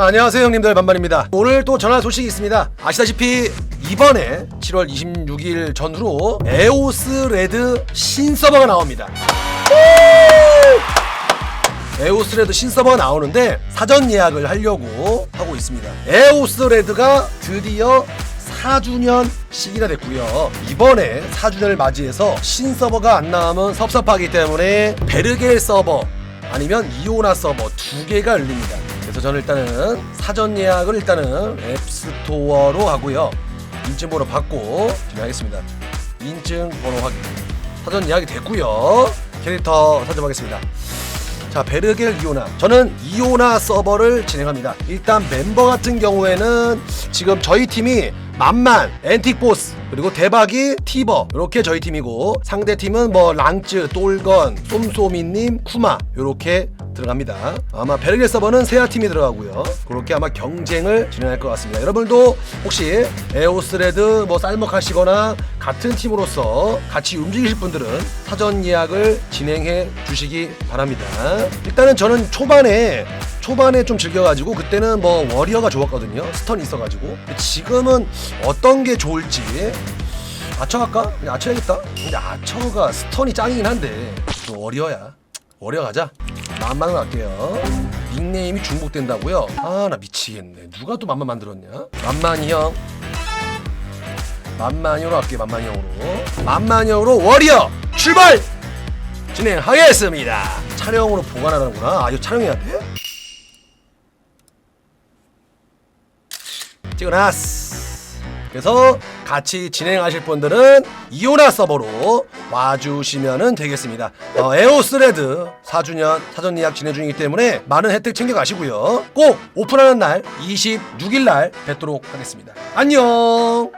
아, 안녕하세요 형님들. 반반입니다. 오늘 또 전화 소식이 있습니다. 아시다시피 이번에 7월 26일 전후로 에오스 레드 신서버가 나옵니다. 에오스 레드 신서버가 나오는데 사전 예약을 하려고 하고 있습니다. 에오스 레드가 드디어 4주년 시기가 됐고요. 이번에 4주년을 맞이해서 신서버가 안 나오면 섭섭하기 때문에 베르겔 서버 아니면 이오나 서버 두 개가 열립니다. 그래서 저는 일단은 사전 예약을 일단은 앱스토어로 하고요. 인증번호 받고 진행하겠습니다. 인증번호 확인. 사전 예약이 됐고요. 캐릭터 선점하겠습니다. 자 베르겔 이오나 저는 이오나 서버를 진행합니다 일단 멤버 같은 경우에는 지금 저희 팀이 만만 엔틱보스 그리고 대박이 티버 이렇게 저희 팀이고 상대 팀은 뭐 랑츠 똘건 쏨쏨이님 쿠마 이렇게 들어갑니다 아마 베르겔 서버는 세아 팀이 들어가고요 그렇게 아마 경쟁을 진행할 것 같습니다 여러분도 혹시 에오스레드 뭐 쌀먹하시거나 같은 팀으로서 같이 움직이실 분들은 사전 예약을 진행해 주시기 바랍니다. 일단은 저는 초반에 초반에 좀 즐겨가지고 그때는 뭐 워리어가 좋았거든요. 스턴이 있어가지고 지금은 어떤 게 좋을지 아처 할까? 그냥 아처 해야겠다. 근데 아처가 스턴이 짱이긴 한데 또 워리어야. 워리어 가자. 만만으로 갈게요. 닉네임이 중복된다고요? 아 나 미치겠네. 누가 또 만만 만들었냐? 만만이 형. 만만형으로 할게요 만만형으로 만만형으로 워리어 출발 진행하겠습니다 촬영으로 보관하는구나 아 이거 촬영해야 돼? 찍어놨어 그래서 같이 진행하실 분들은 이오나 서버로 와주시면 되겠습니다. 어, 에오스 레드 4주년 사전 예약 진행 중이기 때문에 많은 혜택 챙겨가시고요. 꼭 오픈하는 날 26일 날 뵙도록 하겠습니다. 안녕